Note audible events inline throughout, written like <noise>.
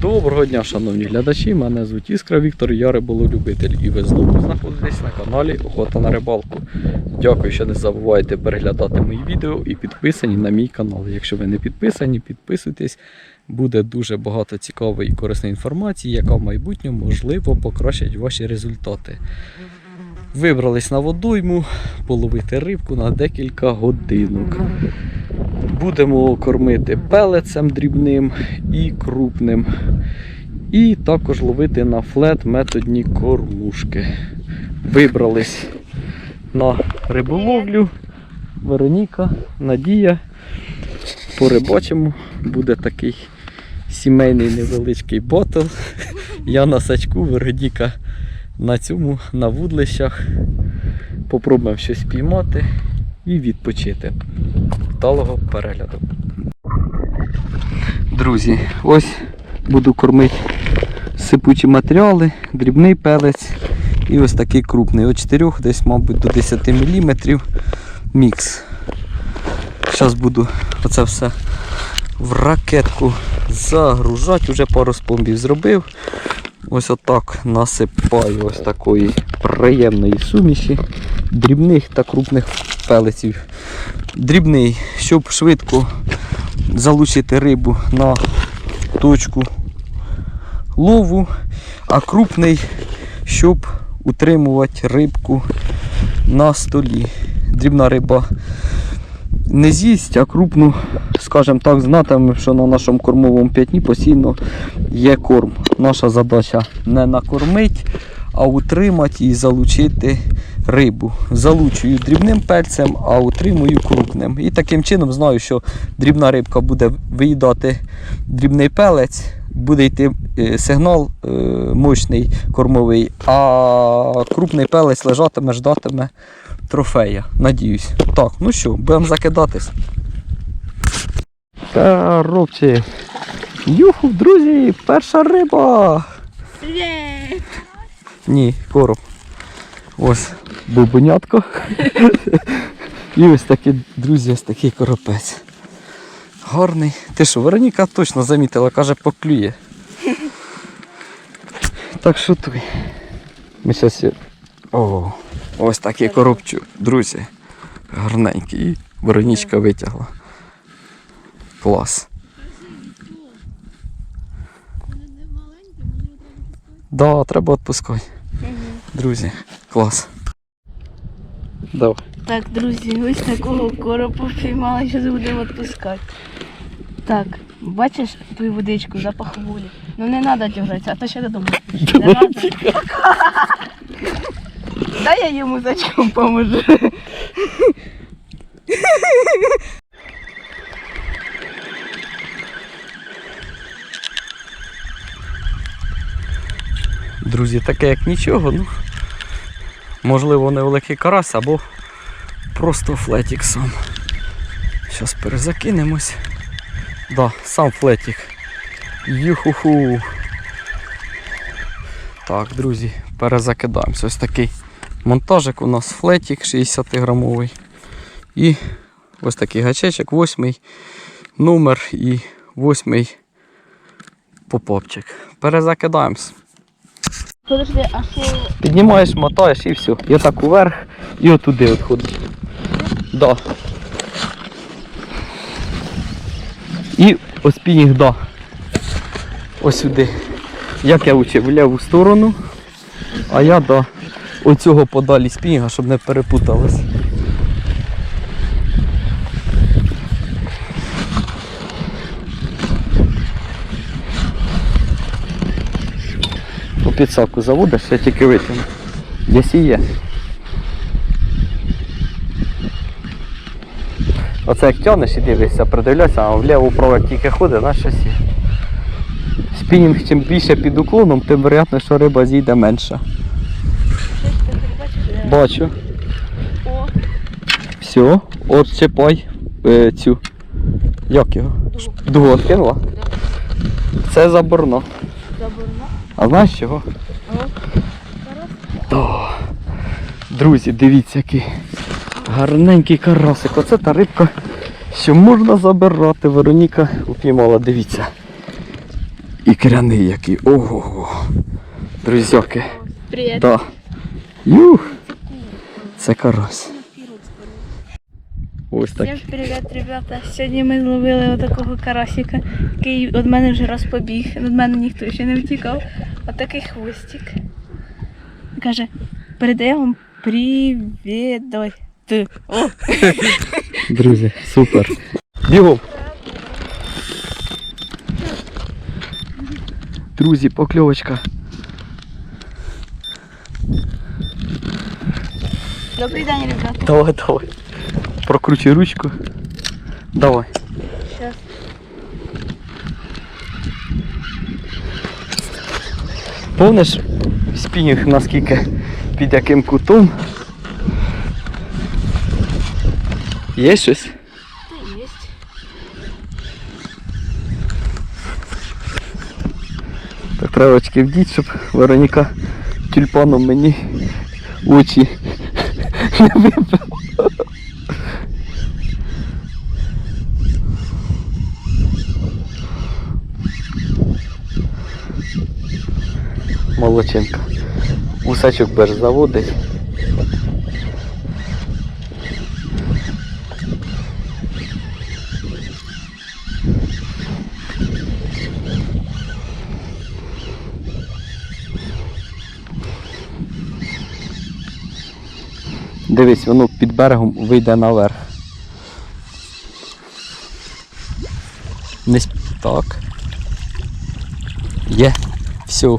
Доброго дня, шановні глядачі. Мене звуть Іскра Віктор, я риболовлюбитель. І ви знову знаходитесь на каналі Охота на рибалку. Дякую, що не забувайте переглядати мої відео і підписані на мій канал. Якщо ви не підписані, підписуйтесь. Буде дуже багато цікавої і корисної інформації, яка в майбутньому можливо покращить ваші результати. Вибрались на водойму половити рибку на декілька годинок. Будемо кормити пелецем дрібним і крупним. І також ловити на флет методні кормушки. Вибрались на риболовлю. Вероніка, Надія. Порибачимо. Буде такий сімейний невеличкий ботл. Я на сачку, Вероніка на цьому, на вудлищах. Попробуємо щось піймати і відпочити. Вдалого перегляду. Друзі, ось буду кормити сипучі матеріали, дрібний пелець і ось такий крупний. От 4 десь, мабуть, до 10 мм мікс. Зараз буду оце все в ракетку загружати. Уже пару спомбів зробив. Ось отак насипаю ось такої приємної суміші, дрібних та крупних пелеців. Дрібний, щоб швидко залучити рибу на точку лову, а крупний, щоб утримувати рибку на столі. Дрібна риба не з'їсть, а крупну, скажімо так, знатиме, що на нашому кормовому п'ятні постійно є корм. Наша задача не накормити, а утримати і залучити рибу. Залучую дрібним пельцем, а утримую крупним. І таким чином знаю, що дрібна рибка буде виїдати дрібний пелець, буде йти е, сигнал е, мощний кормовий, а крупний пелець лежатиме, ждатиме трофея. Надіюсь. Так, ну що, будемо закидатись. Коробці. Юху, друзі, перша риба. Привіт! Ні, короб. Ось бубонятко. І ось такий, друзі, ось такий коропець. Гарний. Ти що, Вероніка точно замітила, каже, поклює. Так що той. Ми зараз. О, ось такий коробчик, друзі. Гарненький. І Веронічка витягла. Клас. Да, треба відпускати. Друзі, клас. Давай. Так, друзі, ось такого коропа піймали, зараз будемо відпускати. Так, бачиш твою водичку, запах волі. Ну не треба тягатися, а то ще додому. Дай я йому зачем поможу. <laughs> Друзі, таке як нічого, ну можливо невеликий карась або просто флетік сам. Зараз перезакинемось. Да, сам флетік. Юху-ху. Так, друзі, перезакидаємося. Ось такий монтажик у нас флетік 60 грамовий. І ось такий гачечок, восьмий номер і восьмий попопчик. Перезакидаємось. Подожди, а що? Піднімаєш, мотаєш і все. І отак уверх і отуди от ходиш. Да. І ось пінг, да. Ось сюди. Як я учив, в ліву сторону, а я до да. Оцього подалі спінга, щоб не перепуталось. У заводиш, я тільки витягну. Десь і є. Оце як тянеш і дивишся, придивляйся, а вліво вправо як тільки ходить, на щось є. Спінінг чим більше під уклоном, тим вероятно, що риба зійде менше. Бачу. О, Все, от чіпай е, цю. Як його? Дугу откинула? Це заборно. заборно. А знаєш чого? О, друзі, дивіться, який гарненький карасик. Оце та рибка, що можна забирати. Вероніка упіймала, дивіться. І Шкіряний який. Ого. Друзяки. Привіт. Да. Юх. Це карась. Ось так. Всім привіт, ребята. Сьогодні ми зловили отакого карасика, який від мене вже раз побіг. Від мене ніхто ще не втікав. Отакий хвостик. Каже, передаю вам привіт. Давай. Ти. О, <laughs> Друзі, супер. Бігом. Друзі, покльовочка. Добрий день, ребята. Давай, давай. Прокручуй ручку. Давай. Щас. Помниш спінінг наскільки під яким кутом? Є щось? Єсть. Так треба очки вдіть, щоб Вероніка тюльпаном мені очі <laughs> не випила. Усачок берж заводить. Дивись, воно під берегом вийде наверх. Не. Так. Є. Все.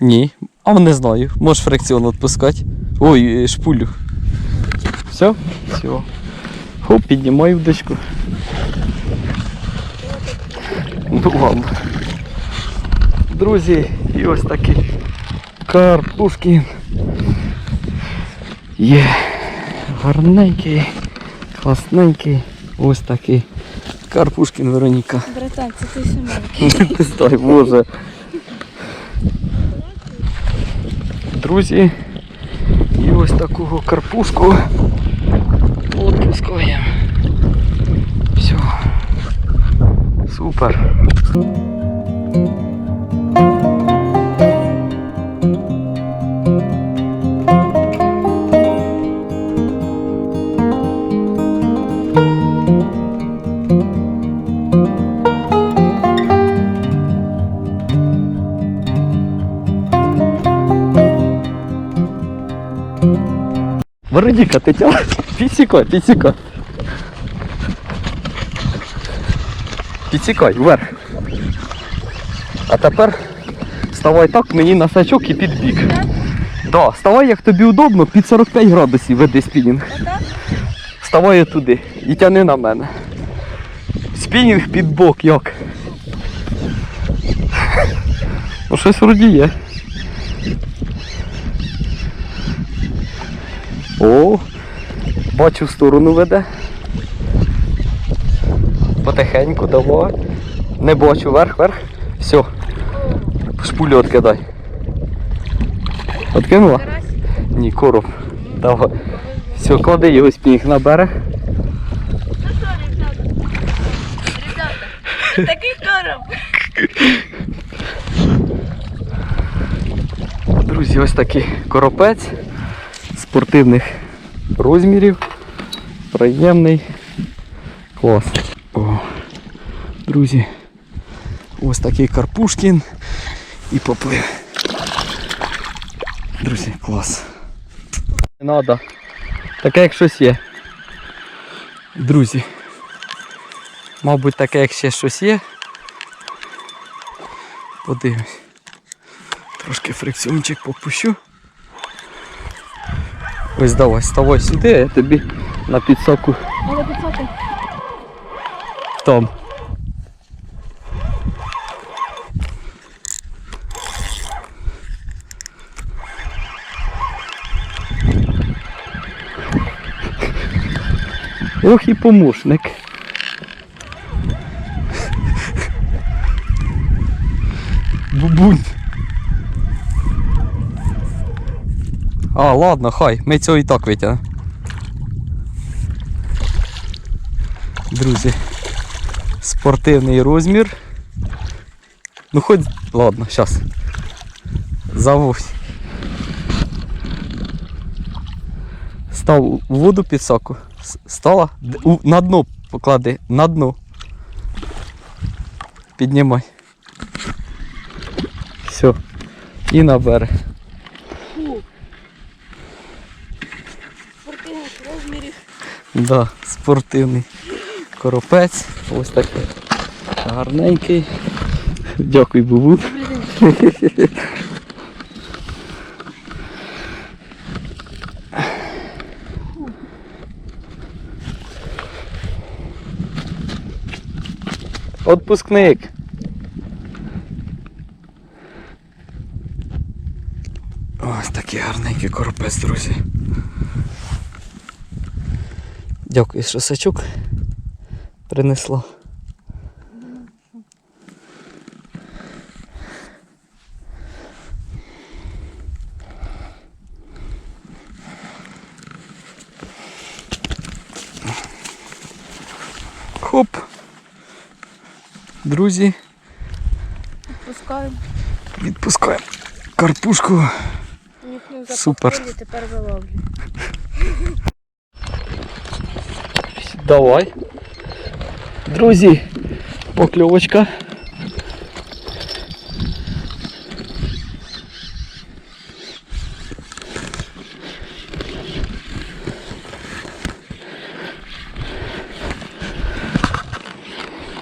Ні. А не знаю. Можеш фрикціон відпускати. Ой, е, шпулю. Все? Все. Хоп, піднімай вдочку. Ну ладно. Друзі, і ось такий карпушкін. Є гарненький, класненький. Ось такий. Карпушкін Вероніка. Братан, це ти <laughs> стой, боже. Друзі, і ось такого карпушку відпускаємо. Все. Супер. Вероніка, ти тя... Підсікай, підсікай. Підсікай, вверх. А тепер ставай так мені на сачок і під бік. Да, ставай як тобі удобно, під 45 градусів веди спінінг. Вставай туди і тяни на мене. Спінінг під бок, як? Ну щось вроді є. О, бачу в сторону веде. Потихеньку давай. Не бачу, вверх, вверх. Все. Шпулю відкидай. Откинула? Ні, короб. Давай. Все, клади його спінг на берег. Такий короб. Друзі, ось такий коропець спортивних розмірів. Приємний. Клас. О, друзі, ось такий Карпушкін і поплив. Друзі, клас. Не треба. Таке як щось є. Друзі. Мабуть, таке як ще щось є. Подивимось. Трошки фрикціончик попущу. Ось давай, ставай сюди, я тобі на підсоку. Але підсоки. там. Ох і помощник. А, ладно, хай, ми цього і так витягнемо. Друзі, спортивний розмір. Ну хоть, ладно, сейчас. Заводь. Став воду під соку. Стала? На дно поклади, на дно. Піднімай. Все. І на берег. Спортивних розмірів. Да, спортивний коропець. Ось такий гарненький. Дякую, Бубу. Отпускник. Ось такий гарненький коропець, друзі. Дякую, що сачок принесла. Хоп. Друзі, Пускаємо. відпускаємо карпушку. Їхню Супер. тепер виловлю. Давай. Друзі, покльовочка.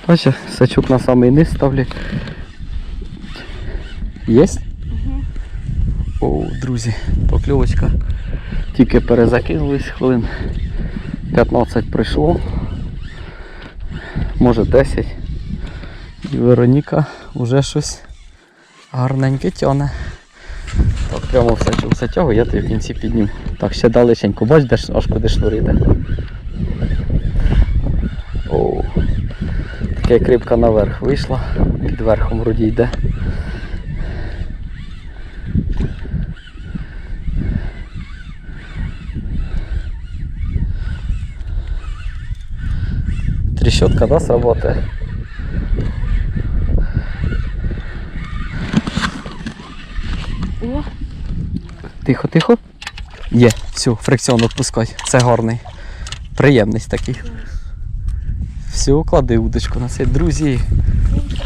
Бачиш, сачок на самий низ ставлю. Єсть? О, друзі, покльовочка. Тільки перезакинулись хвилин 15 пройшло. Може 10. І Вероніка вже щось гарненьке тяне. Так, прямо все все тягу, я тобі в кінці піднім. Так, ще далеченько, бач, де аж куди шнур йде. О, така як наверх вийшла, під верхом вроді йде. Трещотка, да, сработает? О, Тихо, тихо. Є, все, фрикціон відпускай. Це гарний. Приємний такий. Все, клади удочку на цей. Друзі,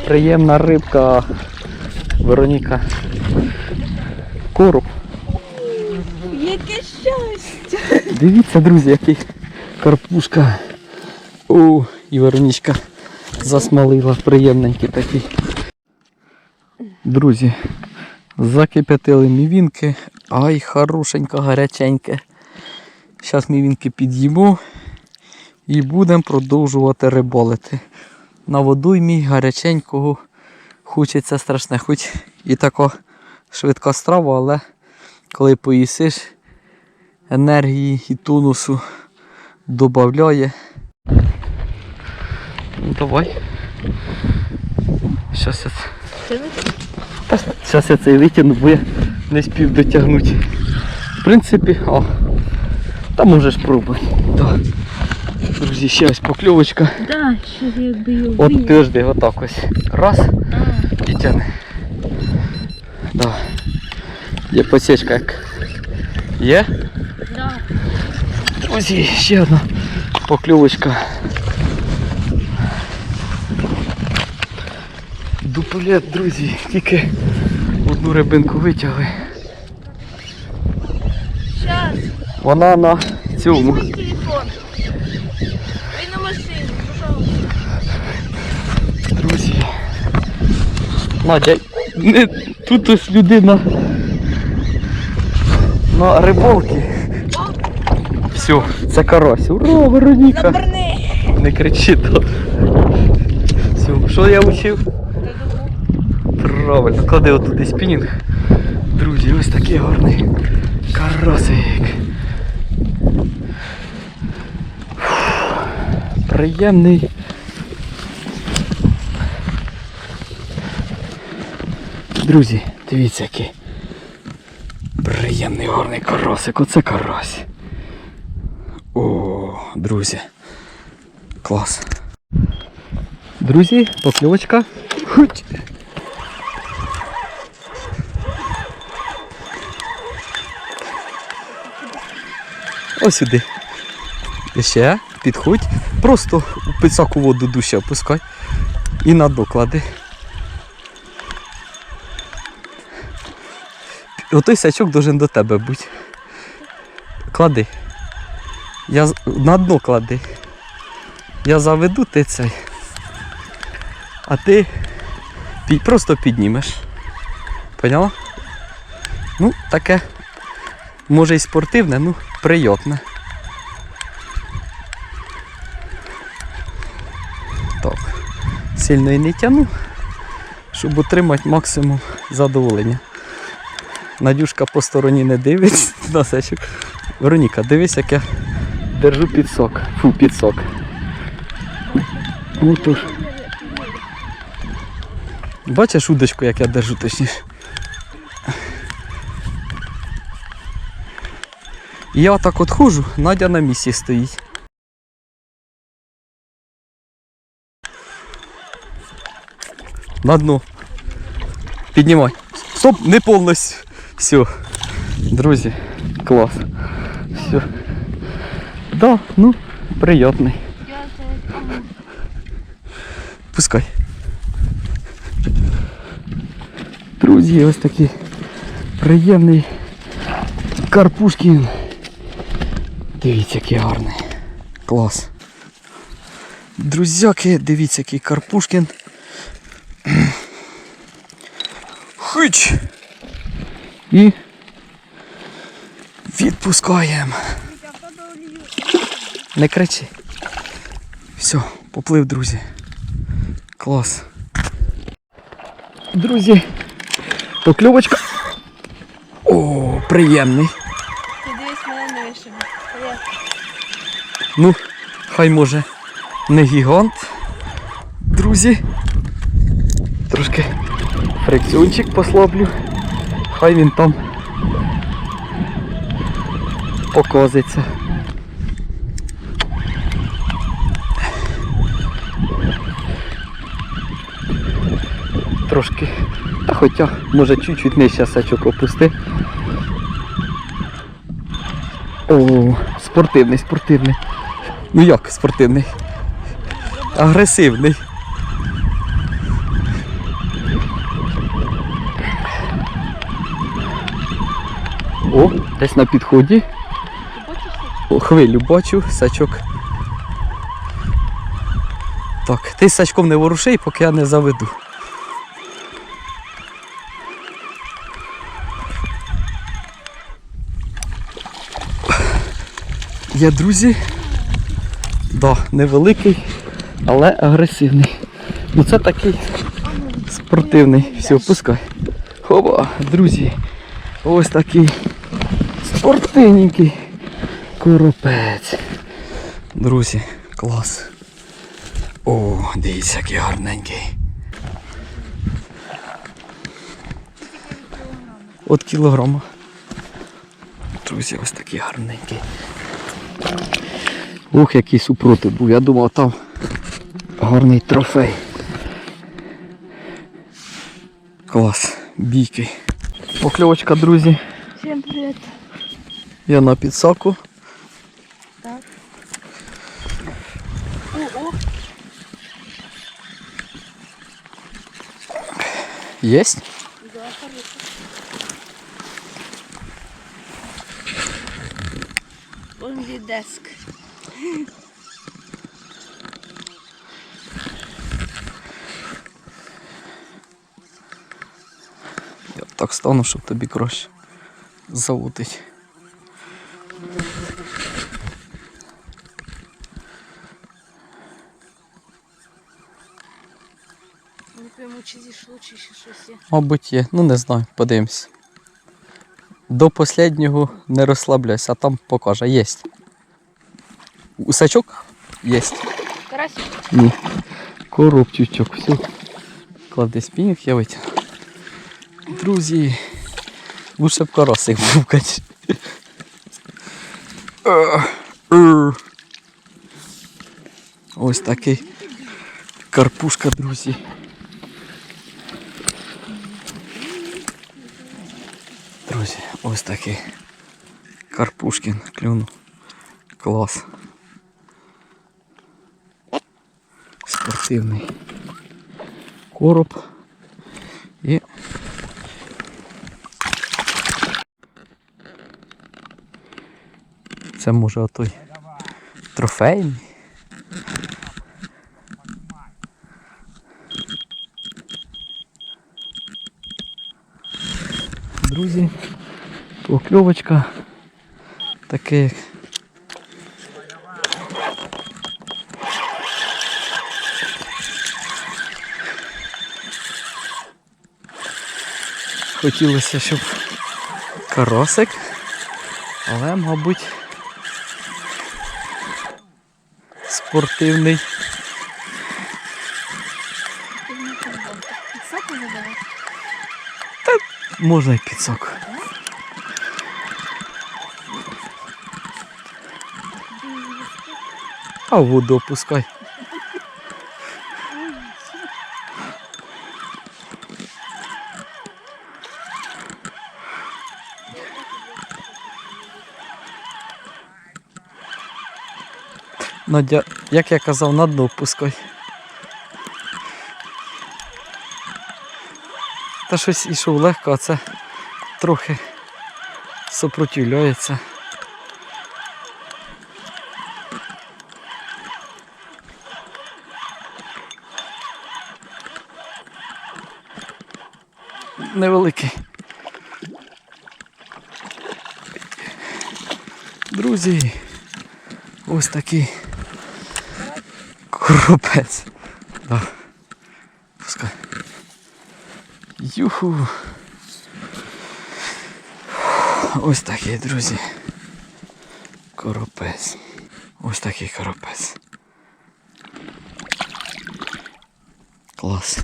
приємна рибка. Вероніка. Короб. яке щастя! Дивіться, друзі, який карпушка. О, і Веронічка засмалила. Приємненький такий. Друзі, закип'ятили мівінки. Ай, хорошенько, гаряченьке. Зараз мівінки під'їмо і будемо продовжувати риболити. На водоймі гаряченького хочеться страшне, хоч і така швидка страва, але коли поїсиш, енергії і тонусу додає. Ну давай. Щас я, щас я цей витягну, бо я не спів дотягнути. В принципі, о, та можеш пробуй. Да. Друзі, ще ось покльовочка. Да, ще якби його От тижди, отак ось. Раз і тяне. Да. Є посічка як. Є? Да. Друзі, ще одна покльовочка. Дуплет, друзі, тільки одну рибинку витягли. Щас, Вона на цьому. візьми телефон. Він на машині, пожалуйста. Друзі. Надя, не, тут ось людина на рибалці. Все, це карась. Ура, Вероніка! Не кричи то. Все, що я учив? Правильно, клади отуди спінінг. Друзі, ось такий гарний карасик. Приємний. Друзі, дивіться який. Приємний гарний карасик, оце карась. О, друзі. Клас. Друзі, покльовочка. Хуть. Ось сюди. І ще підходь. Просто у пицаку воду душі опускай. І на дно клади. Отой сачок должен до тебе бути. Клади. Я на дно клади. Я заведу ти цей. А ти просто піднімеш. Поняла? Ну, таке. Може і спортивне, ну, приємне. Так. Сильно і не тяну, щоб отримати максимум задоволення. Надюшка по стороні не дивиться <laughs> на. Вероніка, дивись, як я держу підсок. Фу, підсок. Отож. Бачиш удочку, як я держу точніше. я отак от ходжу, Надя на місці стоїть. На дно. Піднімай. Стоп, не повністю. Все. Друзі, клас. Все. Да, ну, приятний. Пускай. Друзі, ось такий приємний Карпушкін. Дивіться, який гарний. Клас. Друзяки, дивіться, який Карпушкін. Хич! І відпускаємо. Не кричи. Все, поплив, друзі. Клас. Друзі, покльовочка. О, приємний. Ти дивись мене не вишиби. Ну, хай може не гігант. Друзі. Трошки фрикціончик послаблю. Хай він там покозиться. Трошки. Та хоча, може чуть-чуть нижче сачок опусти. О, спортивний, спортивний. Ну як спортивний? Агресивний. О, десь на підході. О, хвилю бачу, сачок. Так, ти з сачком не воруши, поки я не заведу. Є друзі. Да, невеликий, але агресивний. Ну це такий спортивний. Все, пускай. Хоба, друзі. Ось такий спортивненький коропець. Друзі, клас. О, дивіться, який гарненький. От кілограма. Друзі, ось такий гарненький. Ух, який супротив був. Я думав, там гарний трофей. Клас, бійкий. Покльовочка, друзі. Всім привіт. Я на підсаку. Так. О, о. Єсть? Only desk. <laughs> Я так стану, щоб тобі краще заводить. Не пойму, чи зійшло, чи ще щось є. Мабуть, є. Ну не знаю, подивимось. До останнього не розслабляйся, а там покаже. Єсть. Усачок? Єсть. Карасик. Ні. Коробчучок. Все. Клади спінг, я витягну. Друзі. Лучше б карасик <laughs> був, конечно. Е, е. Ось такий карпушка, друзі. Друзі, ось такий Карпушкін клюнув. Клас. Спортивний короб. І це може отой трофейний. Друзі, покльовочка таке як Хотілося, щоб карасик, але, мабуть, спортивний. Задавати? Можна й підсок. А воду опускай. Надя, як я казав, на дно опускай. Та щось ішов легко, а це трохи сопротивляється. Невеликий. Друзі, ось такий коропець. Да. Пускай. Юху. Ось такий, друзі. Коропець. Ось такий коропець. Клас.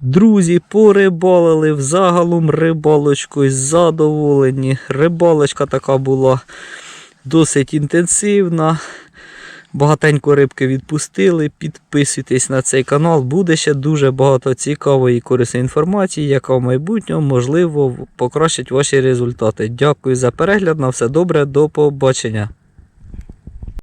Друзі, порибалили взагалом рибалочкою задоволені. Рибалочка така була досить інтенсивна. Багатенько рибки відпустили. Підписуйтесь на цей канал. Буде ще дуже багато цікавої і корисної інформації, яка в майбутньому можливо покращить ваші результати. Дякую за перегляд. На все добре, до побачення.